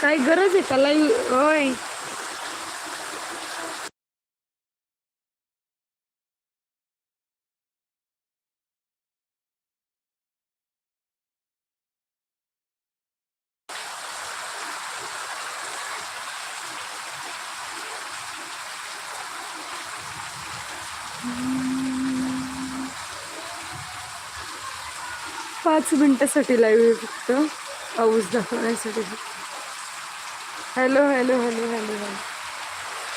काय गरज आहे का होय. पाच मिनिटासाठी लाईव्ह फक्त. पाऊस दाखवण्यासाठी. Hello hello hello hello hello.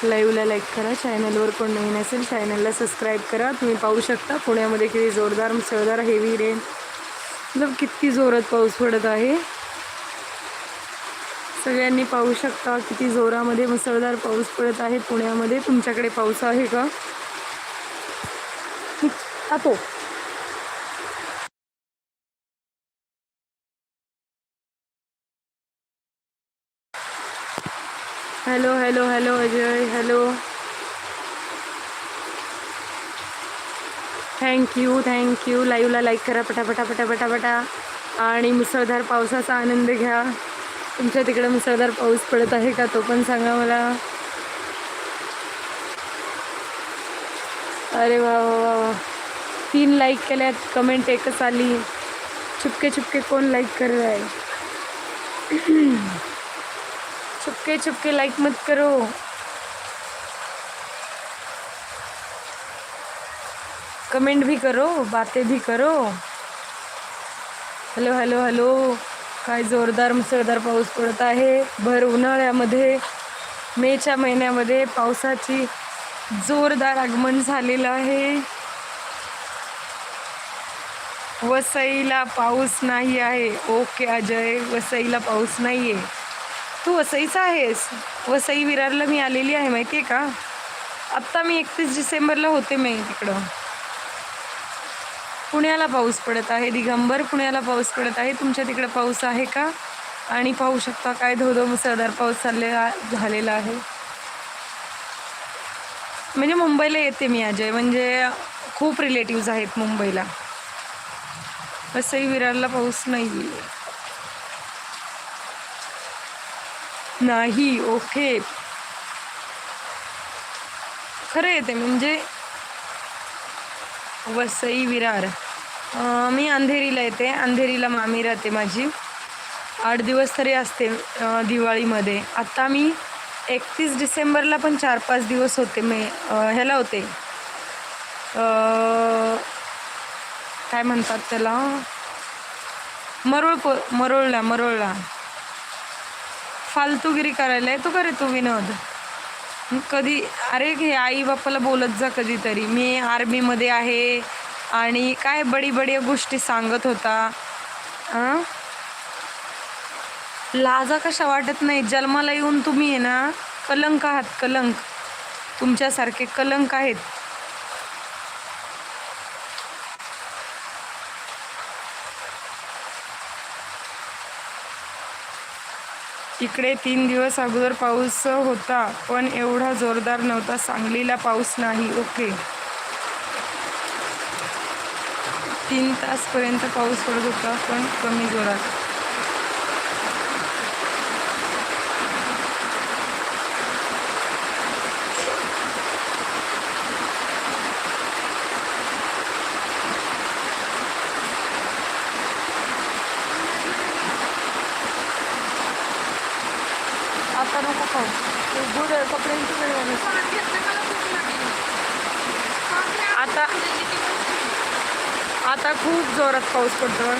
लाईव्हला लाईक करा चॅनलवर कोण नवीन असेल चॅनलला सबस्क्राईब करा. तुम्ही पाहू शकता पुण्यामध्ये किती जोरदार मुसळधार हेवी रेन मतलब किती जोरात पाऊस पडत आहे. सगळ्यांनी पाहू शकता किती जोरामध्ये मुसळधार पाऊस पडत आहे पुण्यामध्ये. तुमच्याकडे पाऊस आहे का? आतो hello hello hello Ajay hello thank you thank you लाईव्हला लाईक करा पटापटा पटापटा पटा आणि मुसळधार पावसाचा आनंद घ्या. तुमच्या तिकडे मुसळधार पाऊस पडत आहे का? तो पण सांगा मला. अरे वा वा वा वा. तीन लाईक केल्यात कमेंट एकच आली. चुपके चुपके कोण लाईक करत आहे? चुपके चुपके लाइक मत करो. कमेंट भी करो बातें भी करो. हॅलो हॅलो हॅलो काय जोरदार मुसळधार पाऊस पडत आहे. भर उन्हाळ्यामध्ये मेच्या महिन्यामध्ये पावसाची जोरदार आगमन झालेलं आहे. वसईला पाऊस नाही आहे ओके अजय. वसईला पाऊस नाही आहे तू वसईचा आहेस. वसई विरारला मी आलेली आहे माहिती आहे का? आत्ता मी एकतीस डिसेंबरला होते मी तिकडं पुण्याला पाऊस पडत आहे दिगंबर पुण्याला पाऊस पडत आहे. तुमच्या तिकडं पाऊस आहे का? आणि पाहू शकता काय धोधो मुसळधार पाऊस चाललेला झालेला आहे. म्हणजे मुंबईला येते मी अजय म्हणजे खूप रिलेटिव्ज आहेत मुंबईला. वसई विरारला पाऊस नाही नाही ओके. खरं येते म्हणजे वसई विरार. मी अंधेरीला येते अंधेरीला मामी राहते माझी. आठ दिवस तरी असते दिवाळीमध्ये. आत्ता मी एकतीस डिसेंबरला पण चार पाच दिवस होते मी ह्याला होते. काय म्हणतात त्याला? मरोळ को मरोळला मरोळला. फालतूगिरी करायला येतो का रे तू विनोद. कधी अरे घे आई बापाला बोलत जा कधीतरी. मी आर्मीमध्ये आहे आणि काय बडी बडी गोष्टी सांगत होता. आ? लाजा कशा वाटत नाही. जन्माला येऊन तुम्ही आहे ना कलंक आहात कलंक. तुमच्यासारखे कलंक आहेत. इकडे तीन दिवस अगोदर पाऊस होता पण एवढा जोरदार नव्हता. सांगलीला पाऊस नाही ओके. तीन तासपर्यंत पाऊस पडत होता पण कमी जोरात. हो. आता गुड कपड्यांची वेळ आता आता खूप जोरात पाऊस पडतो